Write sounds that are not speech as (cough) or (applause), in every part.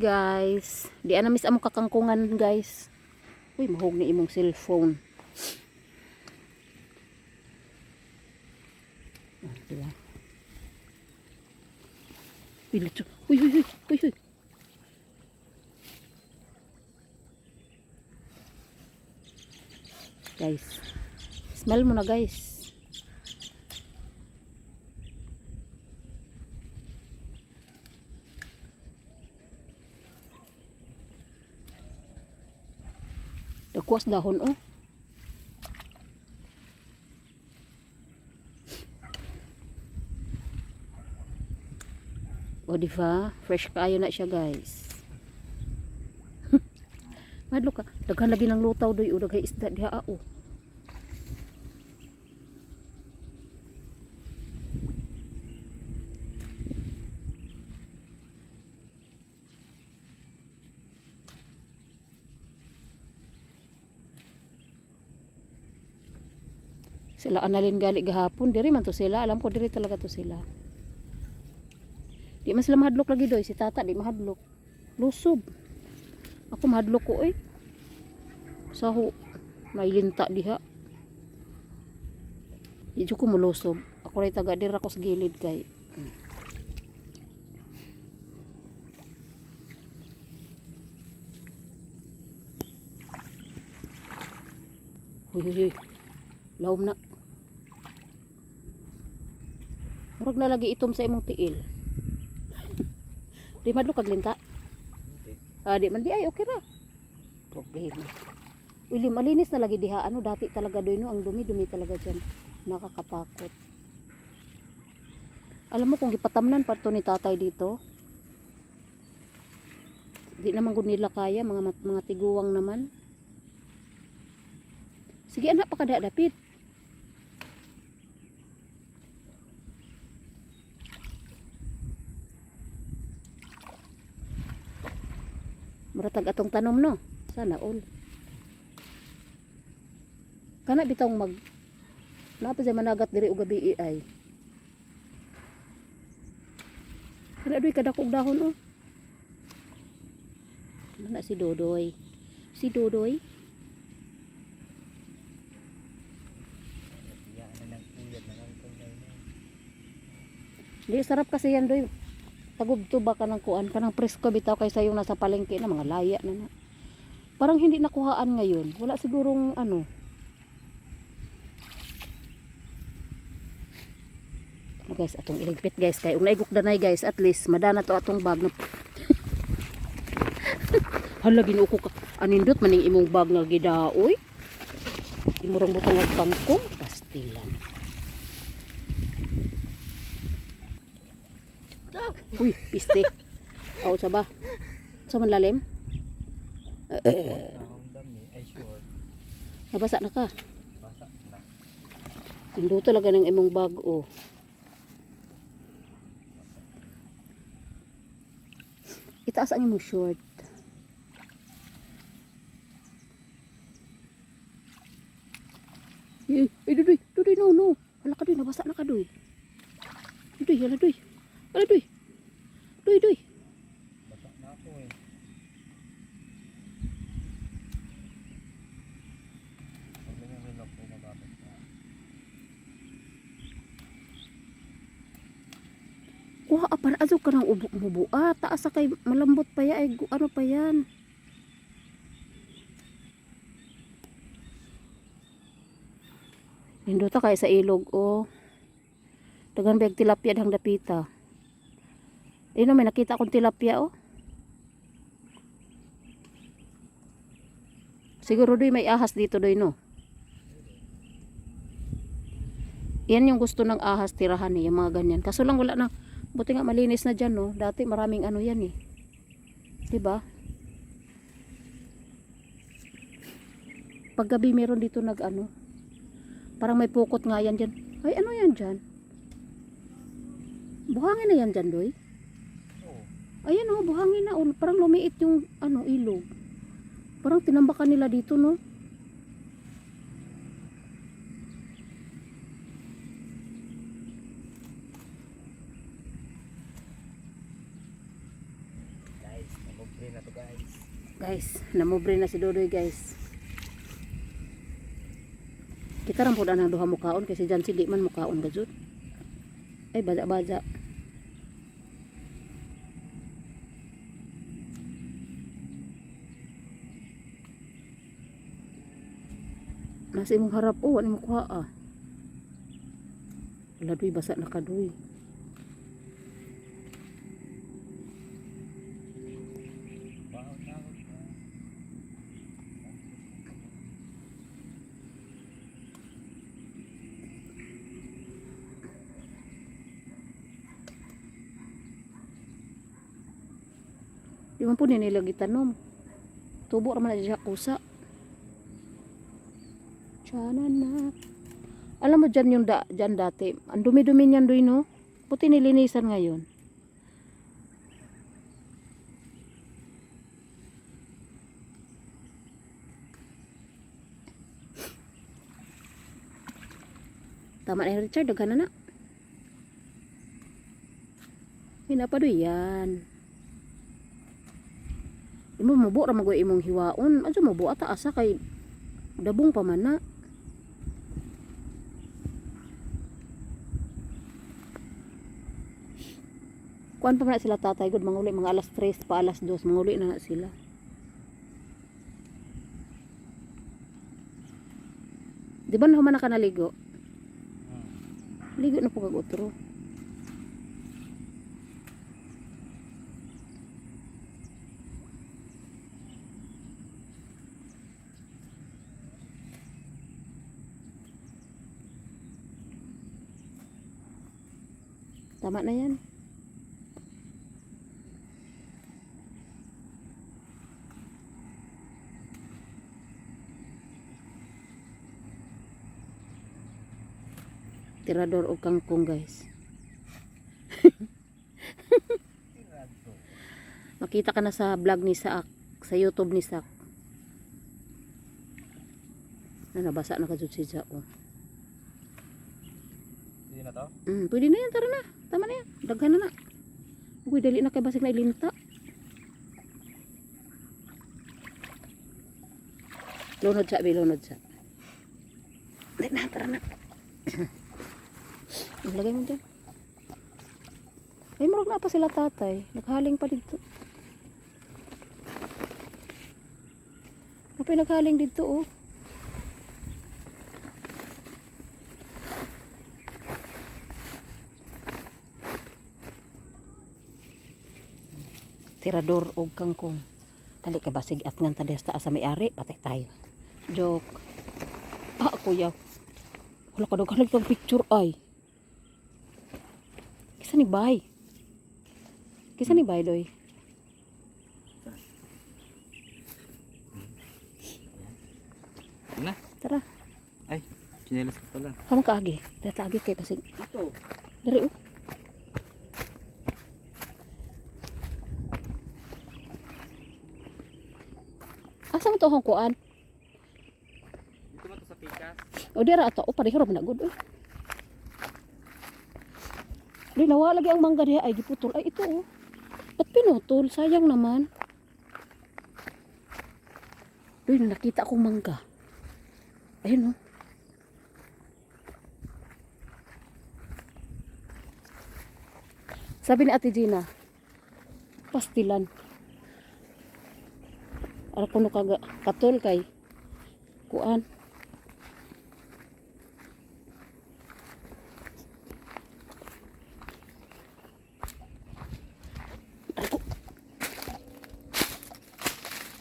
Guys. Di ana miss amo kakangkungan guys. Uy, mahog ni imong cellphone. Ah, diba? Siya. Uy, uy, uy, uy, uy. Guys. Smell mo na guys. Dagwas dahon oh. O di ba? Fresh kaayo na siya guys. (laughs) Madlo ka. Daghan lagi ng lutaw doy o daghay isda diha ah, oh. Sila analin gali gahapon. Diri man to sila. Alam ko diri talaga to sila. Di man sila mahadlok lagi doy. Si tata di mahadlok. Lusob. Ako mahadlok ko eh. Saho. May linta diha. Di ko mulusob. Ako rin taga dira ko sa gilid kay. Huy, huy, huy. Lawom na. Murag na lagi itom sa imong tiil. di madlo kag linta. Ah, di man di ay okay ra. Problema. Uli malinis na lagi diha ano dati talaga doy no ang dumi-dumi talaga diyan. Nakakatakot. Alam mo kung gipatamnan pa to ni tatay dito. Di naman gud nila kaya mga mga tiguwang naman. Sige anak pakada dapit. Muratag atong tanom no. Sana all. Kana bitong mag Napa sa managat diri og gabi ay. Kana doy kadakog dahon oh. Ano na si Dodoy? Si Dodoy? Di sarap kasi yan doy. Tagubto ba ka ng kuan kanang presko bitaw kaysa yung nasa palengke na mga laya na na. Parang hindi nakuhaan ngayon. Wala sigurong ano. Ano guys, atong iligpit guys kay ug naigok danay guys at least madana to atong bag na (laughs) Hala ginuko ka. Anindot maning imong bag nga gidaoy. Imurang butang og kangkong pastilan. Uy, piste. Aw sa ba? Sa man lalim? Nabasa na ka. Tindo talaga ng imong bag oh. Itaas ang imong short. Eh, eh, dudoy, dudoy, no, no. Hala ka doy, nabasa na ka doy. Dudoy, hala doy. Hala doy. Doy, doy. Kuha ka para azo ka ng ubok mubo. Ah, kay malambot pa ya. Ay, ano pa yan? Nindota kay sa ilog, oh. Dagan bag tilapia dang dapita. Ino may nakita akong tilapia, oh. Siguro doy may ahas dito doy, no? Yan yung gusto ng ahas tirahan eh, yung mga ganyan. Kaso lang wala na, buti nga malinis na dyan, no? Dati maraming ano yan eh. 'Di ba? Paggabi meron dito nag ano. Parang may pukot nga yan dyan. Ay, ano yan dyan? Buhangin na yan dyan, Doy. Ayan oh, buhangin na. Oh. Parang lumiit yung ano, ilog. Parang tinambakan nila dito, no? Guys, Libre na to guys. Guys, namobre na si Dodoy guys. Kita ram po na ng duha mukaon kasi dyan si di man mukaon gajud. Ay baja-baja. Nasa imong harap oh, ano mo kuha ah. Wala doy basa na ka. Di man po nila gitanom. Tubo raman na siya kusa. Tiyanan na. Alam mo dyan yung da, dyan dati. Ang dumi-dumi niyan doy no. Puti nilinisan ngayon. Tama na yung Richard, daghan na na. Pinapado yan. Imo mubo ra magoy imong hiwaon. Adyo mubo ata asa kay dabong pa man na. Kuan pa man sila tatay gud manguli mga alas 3 pa alas 2 manguli na na sila. Di ba nahuman na ka naligo? Ligo na po kag utro. Tama na yan. Tirador o kangkong guys. (laughs) Makita ka na sa vlog ni Saak, sa YouTube ni Sak. Na nabasa na ka jud si Sa. Oh. Hindi na to? Mm, pwede na yan, tara na. Tama na yan. Daghan na na. Uy, dali na kay basig na ilinta. Lunod sa, be, lunod sa. Dali na, tara na. (coughs) Ilagay mo dyan. Ay, marag na pa sila tatay. Naghaling pa dito. Napay naghaling dito, oh. tirador o kangkong. Dali ka basig at ngan tadi sa may-ari, patay tayo. Joke. Ah, kuya. Wala ka daghan kang picture ay. Kisa ni bay? Kisa ni bay doy? Na? Tara, Ay, chinelas ko pala. kamo ka agi. Data agi kay basig. Ito. Dari oh. Asa mo to akong kuan? Dito mo to sa pikas. O dira ato o pareho ra na gud oy. Di nawa lagi ang mangga diha ay giputol ay ito oh. Ba't pinutol? Sayang naman. Doy nakita akong mangga. Ayun oh. Sabi ni Ate Gina, pastilan. Ara kuno kaga katol kay kuan.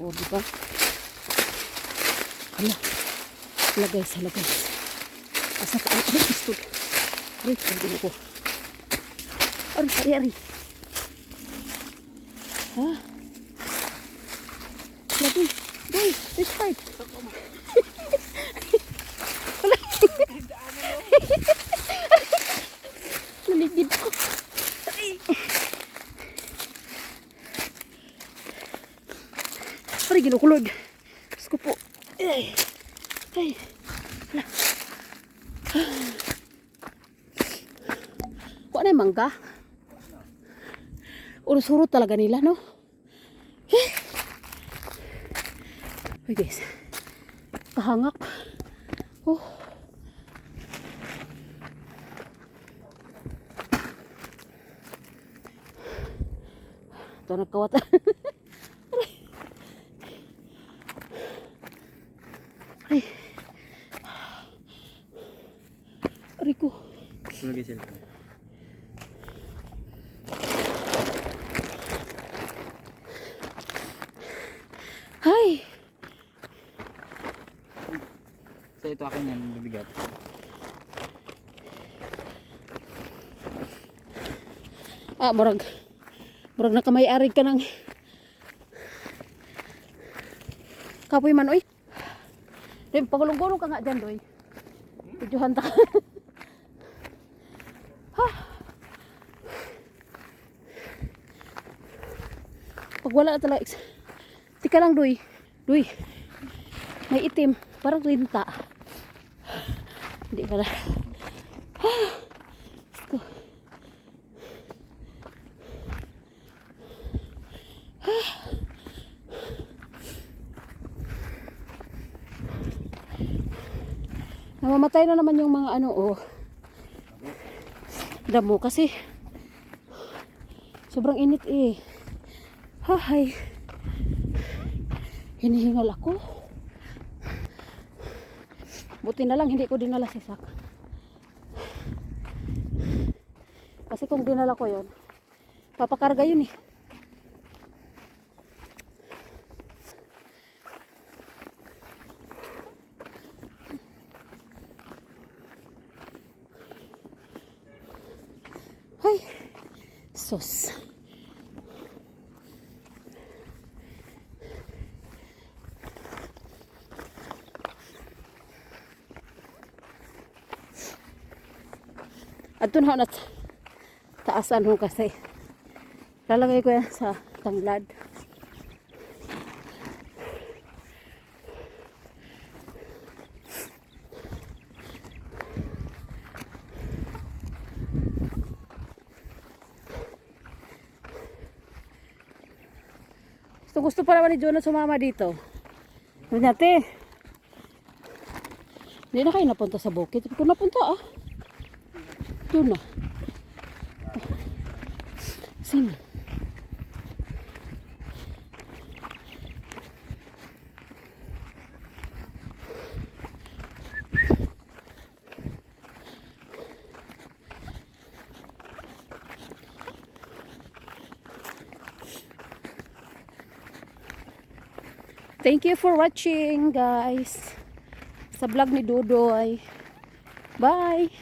Oh, di ba? Hala. Hala guys, hala guys. Asa ka? Ay, ay, gusto. Ay, hindi ko. Ari, ari, ari. Ha? Lagi. Guys, this side. Naligid ko. Pari ginukulog. Diyos po. Ay. Ay. Hala. Kuha na yung mangga. Urus-urot talaga nila, no? Uy guys. Kahangak. Oh. Ito nagkawat. (laughs) Ay. Aray ko. Sulog yung cellphone. Ay. So ito akin yan, mabigat. Ah, murag. Murag nakamay-ari ka ng kapoy man, oy. Dim, pagulong-gulong ka nga dyan, doy. Videohan ta. (laughs) ha. Pag wala na talaga. Tika lang, doy. Doy. May itim. Parang linta. Hindi pala. Namamatay na naman yung mga ano, oh. Damo kasi. Sobrang init eh. Hahay. Hinihingal ako. Buti na lang hindi ko dinala si Sak. Kasi kung dinala ko yon papakarga yun eh. Ay, sus. At na nat taasan ho kasi. Lalagay ko yan sa tanglad. Gusto gusto pa naman ni Jonah sumama dito. Sabi "Te, Hindi na kayo napunta sa bukid. Sabi ko napunta ah. Doon na. Sino? Thank you for watching guys. Sa vlog ni Dudoy. Bye!